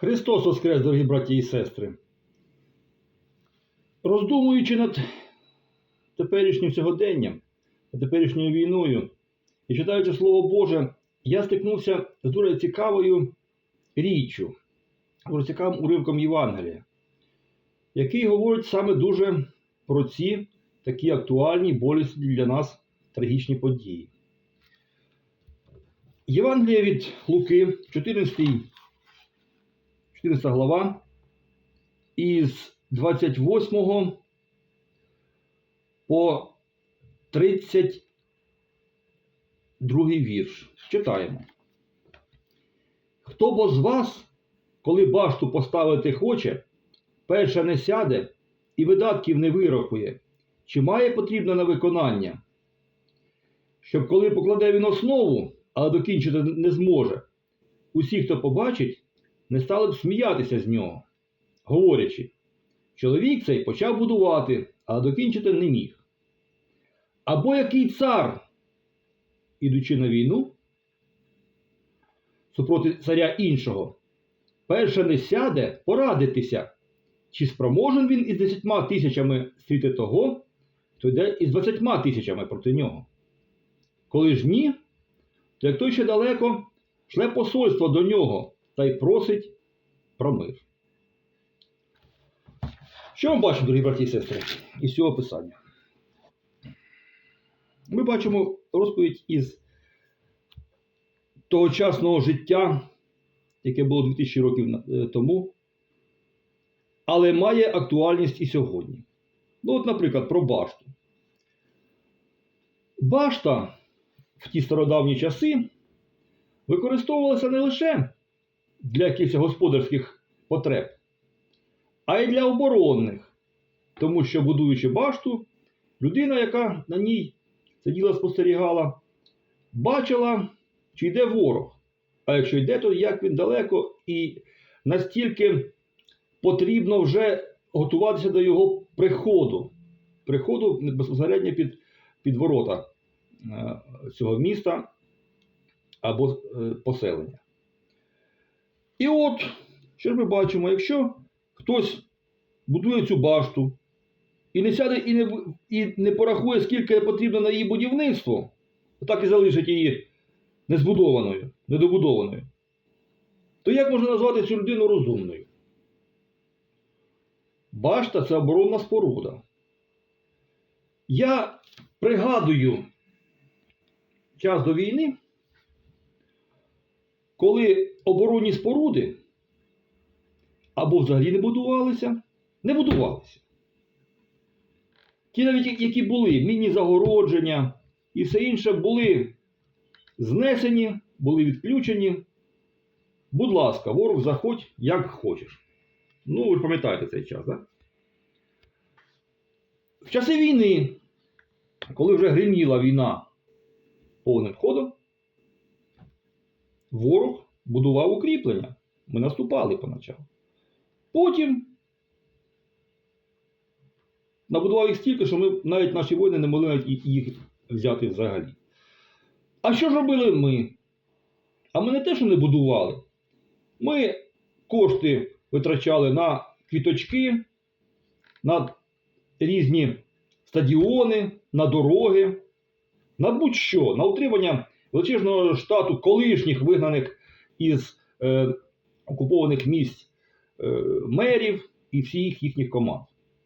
Христос Воскрес, дорогі браті і сестри. Роздумуючи над теперішнім сьогоденням, над теперішньою війною і читаючи Слово Боже, я стикнувся з дуже цікавою річчю, дуже цікавим уривком Євангелія, який говорить саме дуже про ці такі актуальні, болісні для нас трагічні події. Євангелія від Луки, 14, 14 глава, із 28 по 32 вірш. Читаємо. Хто бо з вас, коли башту поставити хоче, перше не сяде і видатків не вирахує, чи має потрібно на виконання? Щоб коли покладе він основу, але докінчити не зможе, усі, хто побачить, не стали б сміятися з нього, говорячи, чоловік цей почав будувати, але докінчити не міг. Або який цар, ідучи на війну, супроти царя іншого, перше не сяде порадитися, чи спроможен він із десятьма тисячами стріти того, хто йде із двадцятьма тисячами проти нього. Коли ж ні, то як той ще далеко, шле посольство до нього та й просить про мир. Що ми бачимо, дорогі браті і сестри, із цього писання? Ми бачимо розповідь із тогочасного життя, яке було 2000 років е, тому, але має актуальність і сьогодні. Ну, от, наприклад, про башту. Башта в ті стародавні часи використовувалася не лише для якихось господарських потреб, а й для оборонних. Тому що, будуючи башту, людина, яка на ній сиділа, спостерігала, бачила, чи йде ворог. А якщо йде, то як він далеко і настільки потрібно вже готуватися до його приходу. Приходу безпосередньо під, під ворота е, цього міста або е, поселення. І от, що ж ми бачимо, якщо хтось будує цю башту і не сяде і не, і не порахує, скільки потрібно на її будівництво, так і залишить її незбудованою, недобудованою, то як можна назвати цю людину розумною? Башта це оборонна споруда. Я пригадую час до війни, коли оборонні споруди або взагалі не будувалися, не будувалися. Ті навіть, які були, мінні загородження і все інше були знесені, були відключені. Будь ласка, ворог заходь, як хочеш. Ну, ви пам'ятаєте цей час, так? В часи війни, коли вже гриміла війна повним ходом, ворог будував укріплення. Ми наступали поначалу. Потім набудував їх стільки, що ми навіть наші воїни не могли навіть їх взяти взагалі. А що ж робили ми? А ми не те, що не будували. Ми кошти витрачали на квіточки, на різні стадіони, на дороги, на будь-що, на утримання величезного штату колишніх вигнаних із е, окупованих місць е, мерів і всіх їхніх команд.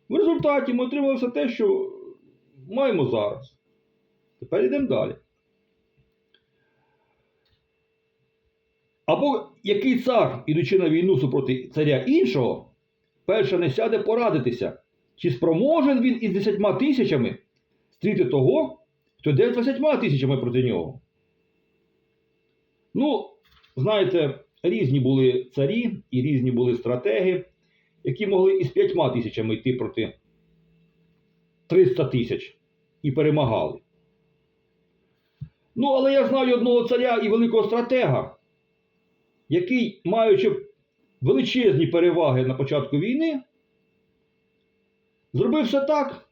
В результаті ми отримали все те, що маємо зараз. Тепер йдемо далі. Або який цар, ідучи на війну супроти царя іншого, перше не сяде порадитися, чи спроможен він із десятьма тисячами стріти того, хто йде з двадцятьма тисячами проти нього. Ну, знаєте, різні були царі і різні були стратеги, які могли із п'ятьма тисячами йти проти 300 тисяч і перемагали. Ну, але я знаю одного царя і великого стратега, який, маючи величезні переваги на початку війни, зробив все так,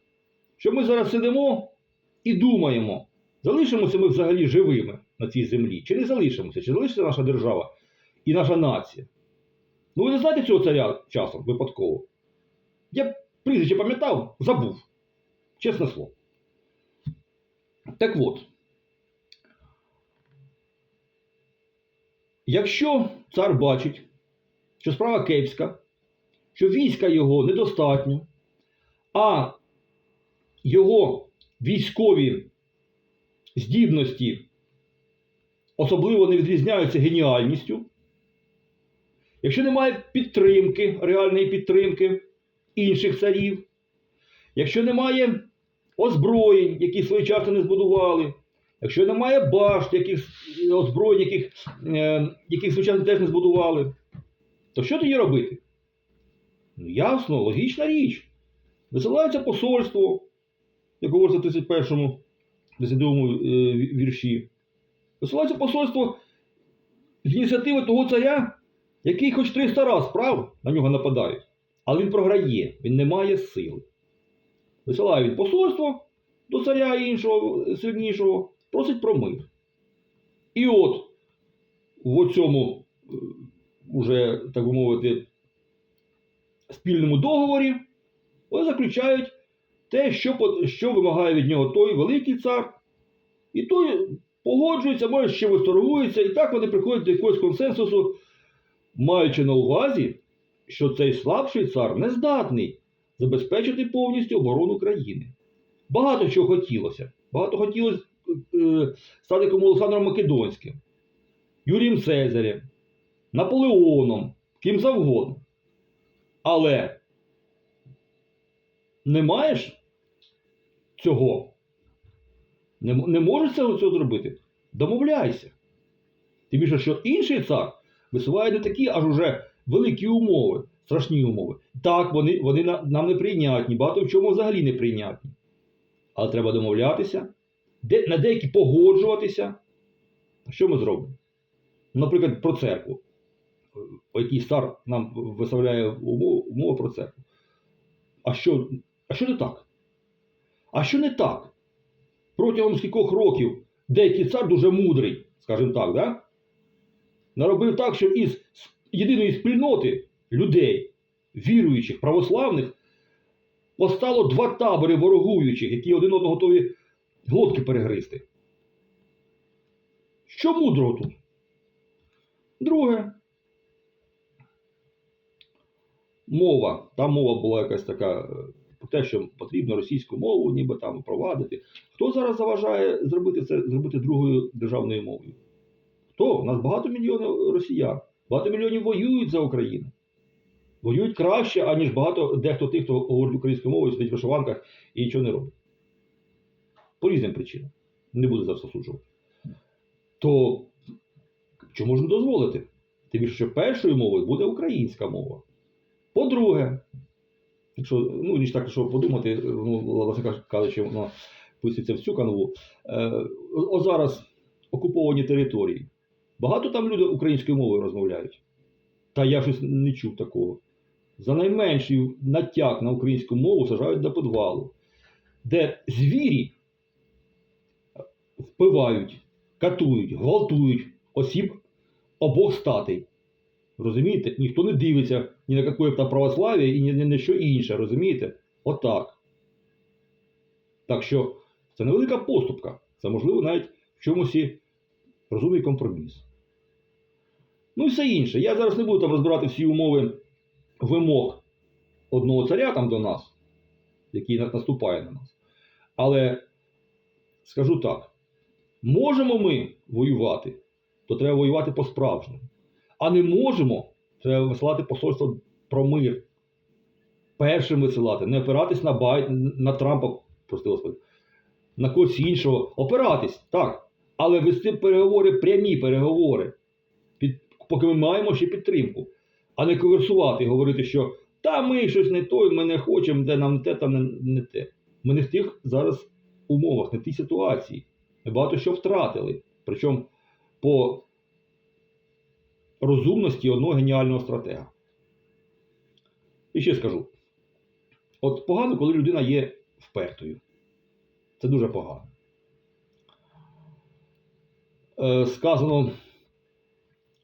що ми зараз сидимо і думаємо, залишимося ми взагалі живими на цій землі, чи не залишимося, чи залишиться наша держава і наша нація. Ну ви не знаєте цього царя часом випадково? Я прізвище пам'ятав, забув. Чесне слово. Так от. Якщо цар бачить, що справа кепська, що війська його недостатньо, а його військові здібності особливо не відрізняються геніальністю, якщо немає підтримки, реальної підтримки інших царів, якщо немає озброєнь, які своєчасно не збудували, якщо немає башт, яких озброєнь, яких, е, яких своєчасно теж не збудували, то що тоді робити? Ну, ясно, логічна річ. Висилається посольство, як говориться в 31-му, 32-му е, вірші. Висилається посольство з ініціативи того царя, який хоч 300 раз прав на нього нападають, але він програє, він не має сили. Висилає він посольство до царя іншого, сильнішого, просить про мир. І от в цьому, е, уже, так би мовити, спільному договорі вони заключають те, що, що вимагає від нього той великий цар, і той погоджується, може ще торгується, і так вони приходять до якогось консенсусу, маючи на увазі, що цей слабший цар не здатний забезпечити повністю оборону країни. Багато чого хотілося. Багато хотілося е, стати como Олександром Македонським, Юрієм Цезарем, Наполеоном, ким завгодно. Але не маєш цього, не, не можеш цього, зробити, домовляйся. Тим більше, що інший цар висуває не такі аж уже великі умови, страшні умови. Так, вони, вони на- нам не прийнятні, багато в чому взагалі не прийнятні. Але треба домовлятися, де, на деякі погоджуватися. Що ми зробимо? Наприклад, про церкву. О якій цар нам виставляє умови, умови про церкву. А що, а що не так? А що не так? Протягом скількох років деякий цар дуже мудрий, скажімо так, да? наробив так, що із єдиної спільноти людей, віруючих, православних, постало два табори ворогуючих, які один одного готові глотки перегризти. Що мудрого тут? Друге. Мова. Там мова була якась така е, про те, що потрібно російську мову ніби там впровадити. Хто зараз заважає зробити це зробити другою державною мовою? Хто? У нас багато мільйонів росіян. Багато мільйонів воюють за Україну. Воюють краще, аніж багато дехто тих, хто говорить українською мовою, сидить в вишиванках і нічого не робить. По різним причинам. Не буду за все суджувати. То що можна дозволити? Тим більше, що першою мовою буде українська мова. По-друге, якщо, ну, ніж так, що подумати, ну, власне кажучи, воно писується в цю канву. Е, о зараз окуповані території. Багато там люди українською мовою розмовляють. Та я щось не чув такого. За найменший натяк на українську мову сажають до підвалу, де звірі впивають, катують, гвалтують осіб обох статей. Розумієте? Ніхто не дивиться ні на б там православ'я і ні на що інше, розумієте? Отак. Так що це невелика поступка. Це можливо навіть в чомусь і розумний компроміс. Ну і все інше. Я зараз не буду там розбирати всі умови вимог одного царя там до нас, який наступає на нас. Але скажу так: можемо ми воювати, то треба воювати по-справжньому. А не можемо, треба висилати посольство про мир. Першим висилати, не опиратись на Байд, на Трампа, прости Господи, на когось іншого. Опиратись, так. Але вести переговори, прямі переговори, під, поки ми маємо ще підтримку, а не коверсувати і говорити, що та ми щось не той, ми не хочемо, де нам те, там не, не те. Ми не в тих зараз умовах, не в тій ситуації. Ми багато що втратили. Причому по розумності одного геніального стратега. І ще скажу: от погано, коли людина є впертою. Це дуже погано. Е, сказано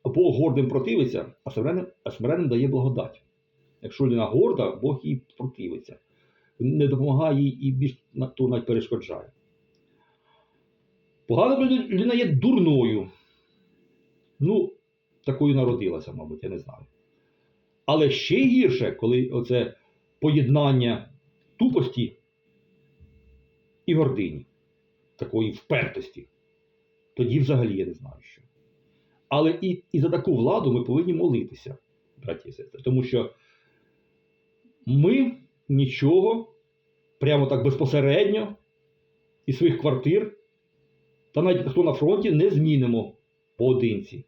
Бог гордим противиться, а смиренним, а смиренним дає благодать. Якщо людина горда, Бог їй противиться. Не допомагає їй і більш то навіть перешкоджає. Погано, коли людина є дурною. Ну, такою народилася, мабуть, я не знаю. Але ще гірше, коли оце поєднання тупості і гордині, такої впертості. Тоді взагалі я не знаю що. Але і, і за таку владу ми повинні молитися, браті і сестри. Тому що ми нічого прямо так безпосередньо із своїх квартир, та навіть хто на фронті, не змінимо поодинці.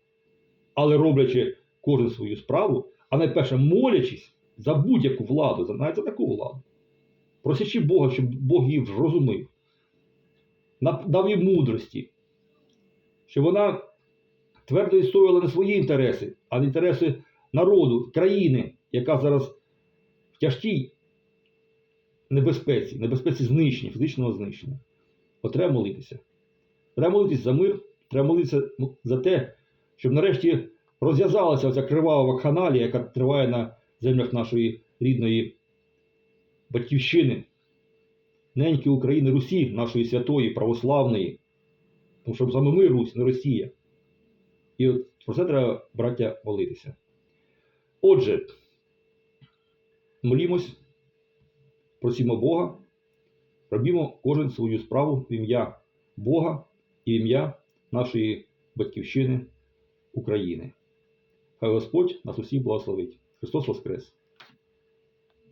Але роблячи кожен свою справу, а найперше молячись за будь-яку владу, за- навіть за таку владу, просячи Бога, щоб Бог її зрозумів, дав їй мудрості, щоб вона твердо відстоювала не свої інтереси, а інтереси народу, країни, яка зараз в тяжкій небезпеці, небезпеці знищення, фізичного знищення. От треба молитися. Треба молитися за мир, треба молитися ну, за те, щоб нарешті розв'язалася оця кривава вакханалія, яка триває на землях нашої рідної батьківщини, неньки України Русі, нашої святої, православної. Тому що саме ми Русь, не Росія. І от про це треба, браття, молитися. Отже, молімось, просімо Бога, робімо кожен свою справу в ім'я Бога і в ім'я нашої батьківщини України. Хай Господь нас усіх благословить. Христос Воскрес!